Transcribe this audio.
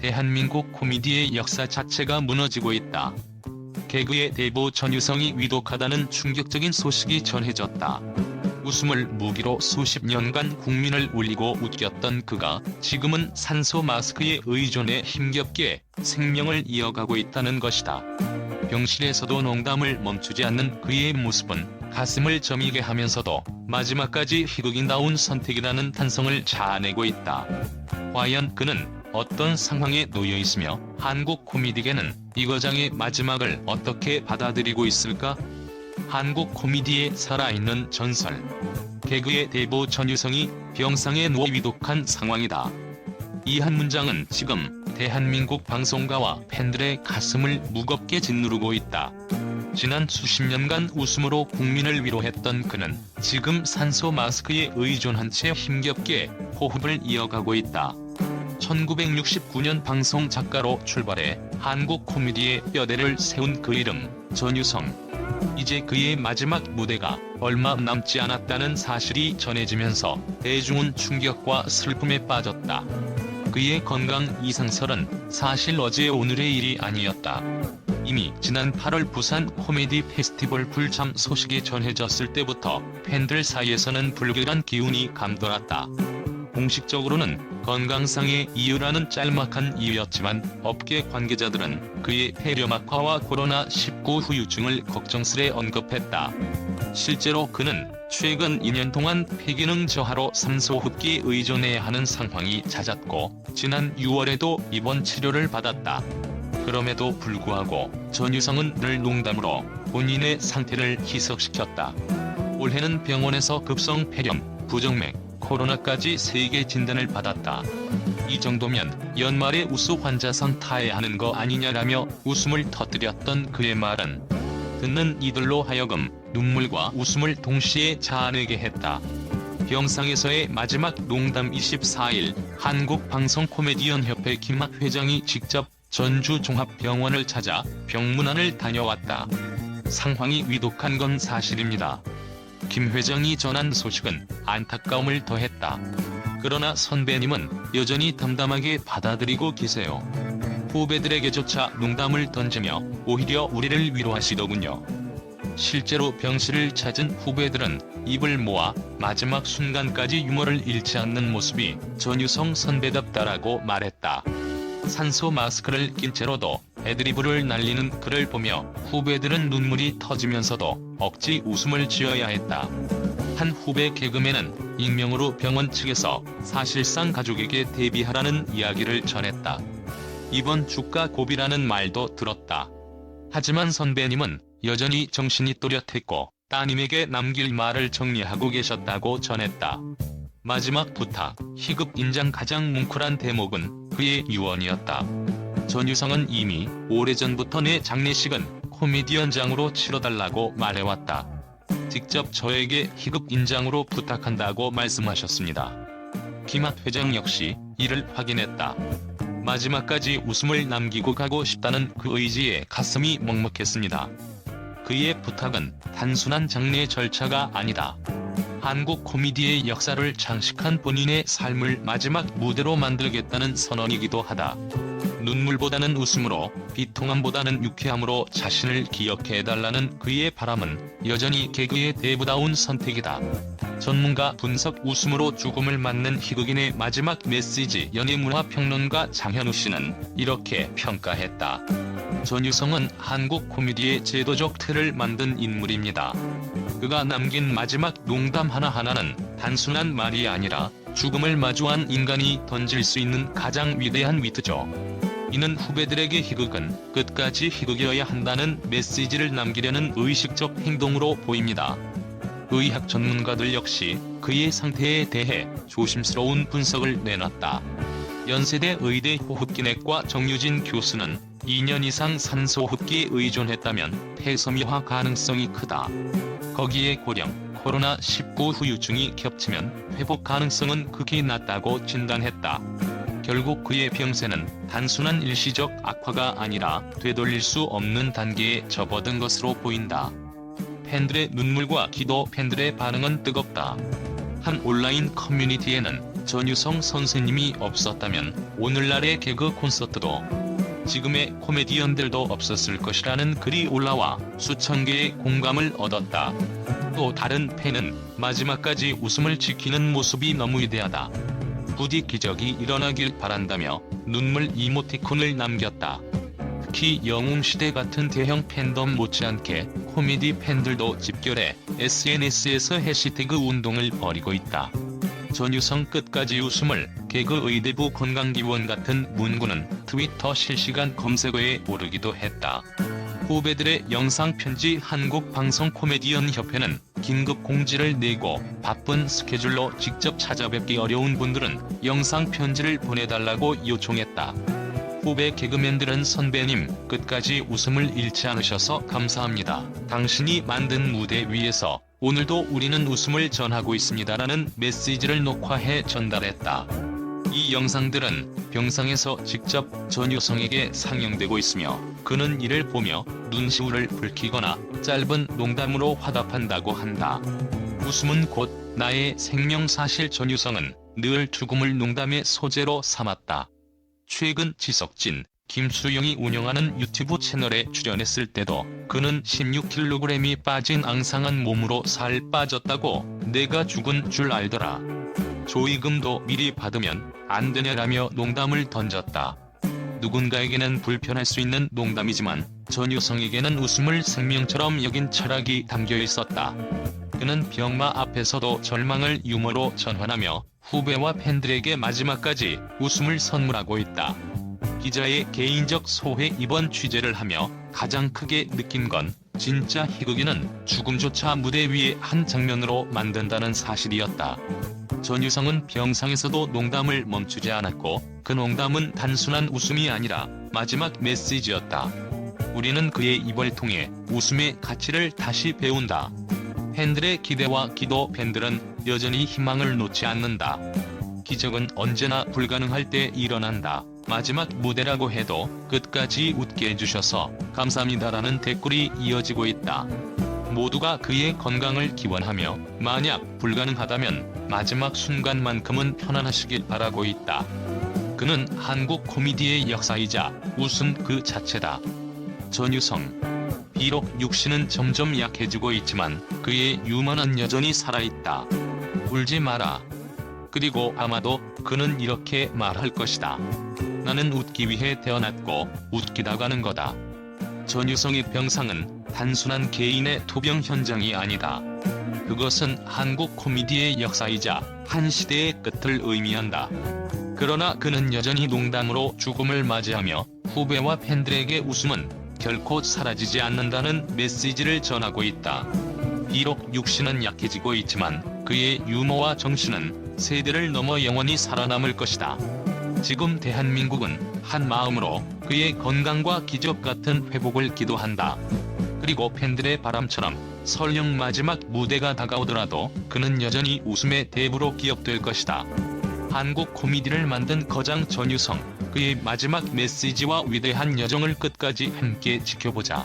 대한민국 코미디의 역사 자체가 무너지고 있다. 개그의 대부 전유성이 위독하다는 충격적인 소식이 전해졌다. 웃음을 무기로 수십 년간 국민을 울리고 웃겼던 그가 지금은 산소 마스크에 의존해 힘겹게 생명을 이어가고 있다는 것이다. 병실에서도 농담을 멈추지 않는 그의 모습은 가슴을 저미게 하면서도 마지막까지 희극인다운 선택이라는 탄성을 자아내고 있다. 과연 그는 어떤 상황에 놓여 있으며 한국 코미디계는 이 과장의 마지막을 어떻게 받아들이고 있을까? 한국 코미디의 살아있는 전설. 개그의 대부 전유성이 병상에 누워 위독한 상황이다. 이 한 문장은 지금 대한민국 방송가와 팬들의 가슴을 무겁게 짓누르고 있다. 지난 수십 년간 웃음으로 국민을 위로했던 그는 지금 산소 마스크에 의존한 채 힘겹게 호흡을 이어가고 있다. 1969년 방송 작가로 출발해 한국 코미디의 뼈대를 세운 그 이름 전유성. 이제 그의 마지막 무대가 얼마 남지 않았다는 사실이 전해지면서 대중은 충격과 슬픔에 빠졌다. 그의 건강 이상설은 사실 어제 오늘의 일이 아니었다. 이미 지난 8월 부산 코미디 페스티벌 불참 소식이 전해졌을 때부터 팬들 사이에서는 불길한 기운이 감돌았다. 공식적으로는 건강상의 이유라는 짤막한 이유였지만 업계 관계자들은 그의 폐렴 악화와 코로나19 후유증을 걱정스레 언급했다. 실제로 그는 최근 2년 동안 폐기능 저하로 산소호흡기에 의존해야 하는 상황이 잦았고 지난 6월에도 입원 치료를 받았다. 그럼에도 불구하고 전유성은 늘 농담으로 본인의 상태를 희석시켰다. 올해는 병원에서 급성 폐렴, 부정맥, 코로나까지 3개 진단을 받았다. 이 정도면 연말에 우수 환자상 타야 하는 거 아니냐라며 웃음을 터뜨렸던 그의 말은 듣는 이들로 하여금 눈물과 웃음을 동시에 자아내게 했다. 병상에서의 마지막 농담 24일 한국방송코미디언협회 김학 회장이 직접 전주 종합병원을 찾아 병문안을 다녀왔다. 상황이 위독한 건 사실입니다. 김 회장이 전한 소식은 안타까움을 더했다. 그러나 선배님은 여전히 담담하게 받아들이고 계세요. 후배들에게조차 농담을 던지며 오히려 우리를 위로하시더군요. 실제로 병실을 찾은 후배들은 입을 모아 마지막 순간까지 유머를 잃지 않는 모습이 전유성 선배답다라고 말했다. 산소 마스크를 낀 채로도 애드리브를 날리는 그를 보며 후배들은 눈물이 터지면서도 억지 웃음을 지어야 했다. 한 후배 개그맨은 익명으로 병원 측에서 사실상 가족에게 대비하라는 이야기를 전했다. 이번 주가 고비라는 말도 들었다. 하지만 선배님은 여전히 정신이 또렷했고 따님에게 남길 말을 정리하고 계셨다고 전했다. 마지막 부탁, 희극 인장 가장 뭉클한 대목은 그의 유언이었다. 전유성은 이미 오래전부터 내 장례식은 코미디언장으로 치러달라고 말해왔다. 직접 저에게 희극 인장으로 부탁한다고 말씀하셨습니다. 김학 회장 역시 이를 확인했다. 마지막까지 웃음을 남기고 가고 싶다는 그 의지에 가슴이 먹먹했습니다. 그의 부탁은 단순한 장례 절차가 아니다. 한국 코미디의 역사를 장식한 본인의 삶을 마지막 무대로 만들겠다는 선언이기도 하다. 눈물보다는 웃음으로, 비통함보다는 유쾌함으로 자신을 기억해달라는 그의 바람은 여전히 개그의 대부다운 선택이다. 전문가 분석 웃음으로 죽음을 맞는 희극인의 마지막 메시지 연예문화평론가 장현우 씨는 이렇게 평가했다. 전유성은 한국 코미디의 제도적 틀을 만든 인물입니다. 그가 남긴 마지막 농담 하나하나는 단순한 말이 아니라 죽음을 마주한 인간이 던질 수 있는 가장 위대한 위트죠. 이는 후배들에게 희극은 끝까지 희극이어야 한다는 메시지를 남기려는 의식적 행동으로 보입니다. 의학 전문가들 역시 그의 상태에 대해 조심스러운 분석을 내놨다. 연세대 의대 호흡기내과 정유진 교수는 2년 이상 산소호흡기에 의존했다면 폐섬유화 가능성이 크다. 거기에 고령, 코로나19 후유증이 겹치면 회복 가능성은 극히 낮다고 진단했다. 결국 그의 병세는 단순한 일시적 악화가 아니라 되돌릴 수 없는 단계에 접어든 것으로 보인다. 팬들의 눈물과 기도 팬들의 반응은 뜨겁다. 한 온라인 커뮤니티에는 전유성 선생님이 없었다면 오늘날의 개그 콘서트도 지금의 코미디언들도 없었을 것이라는 글이 올라와 수천 개의 공감을 얻었다. 또 다른 팬은 마지막까지 웃음을 지키는 모습이 너무 위대하다. 부디 기적이 일어나길 바란다며 눈물 이모티콘을 남겼다. 특히 영웅시대 같은 대형 팬덤 못지않게 코미디 팬들도 집결해 SNS에서 해시태그 운동을 벌이고 있다. 전유성 끝까지 웃음을 개그 의대부 건강기원 같은 문구는 트위터 실시간 검색어에 오르기도 했다. 후배들의 영상 편지 한국 방송 코미디언 협회는 긴급 공지를 내고 바쁜 스케줄로 직접 찾아뵙기 어려운 분들은 영상 편지를 보내달라고 요청했다. 후배 개그맨들은 선배님 끝까지 웃음을 잃지 않으셔서 감사합니다. 당신이 만든 무대 위에서 오늘도 우리는 웃음을 전하고 있습니다라는 메시지를 녹화해 전달했다. 이 영상들은 병상에서 직접 전유성에게 상영되고 있으며 그는 이를 보며 눈시울을 붉히거나 짧은 농담으로 화답한다고 한다. 웃음은 곧 나의 생명 사실 전유성은 늘 죽음을 농담의 소재로 삼았다. 최근 지석진, 김수영이 운영하는 유튜브 채널에 출연했을 때도 그는 16kg이 빠진 앙상한 몸으로 살 빠졌다고 내가 죽은 줄 알더라. 조의금도 미리 받으면 안 되냐라며 농담을 던졌다. 누군가에게는 불편할 수 있는 농담이지만 전유성에게는 웃음을 생명처럼 여긴 철학이 담겨 있었다. 그는 병마 앞에서도 절망을 유머로 전환하며 후배와 팬들에게 마지막까지 웃음을 선물하고 있다. 기자의 개인적 소회 이번 취재를 하며 가장 크게 느낀 건 진짜 희극이는 죽음조차 무대 위의 한 장면으로 만든다는 사실이었다. 전유성은 병상에서도 농담을 멈추지 않았고 그 농담은 단순한 웃음이 아니라 마지막 메시지였다. 우리는 그의 입을 통해 웃음의 가치를 다시 배운다. 팬들의 기대와 기도 팬들은 여전히 희망을 놓지 않는다. 기적은 언제나 불가능할 때 일어난다. 마지막 무대라고 해도 끝까지 웃게 해주셔서 감사합니다라는 댓글이 이어지고 있다. 모두가 그의 건강을 기원하며 만약 불가능하다면 마지막 순간만큼은 편안하시길 바라고 있다. 그는 한국 코미디의 역사이자 웃음 그 자체다. 전유성 비록 육신은 점점 약해지고 있지만 그의 유머는 여전히 살아있다. 울지 마라. 그리고 아마도 그는 이렇게 말할 것이다. 나는 웃기 위해 태어났고 웃기다 가는 거다. 전유성의 병상은 단순한 개인의 투병 현장이 아니다. 그것은 한국 코미디의 역사이자 한 시대의 끝을 의미한다. 그러나 그는 여전히 농담으로 죽음을 맞이하며 후배와 팬들에게 웃음은 결코 사라지지 않는다는 메시지를 전하고 있다. 비록 육신은 약해지고 있지만 그의 유머와 정신은 세대를 넘어 영원히 살아남을 것이다. 지금 대한민국은 한 마음으로 그의 건강과 기적 같은 회복을 기도한다. 그리고 팬들의 바람처럼 설령 마지막 무대가 다가오더라도 그는 여전히 웃음의 대부로 기억될 것이다. 한국 코미디를 만든 거장 전유성, 그의 마지막 메시지와 위대한 여정을 끝까지 함께 지켜보자.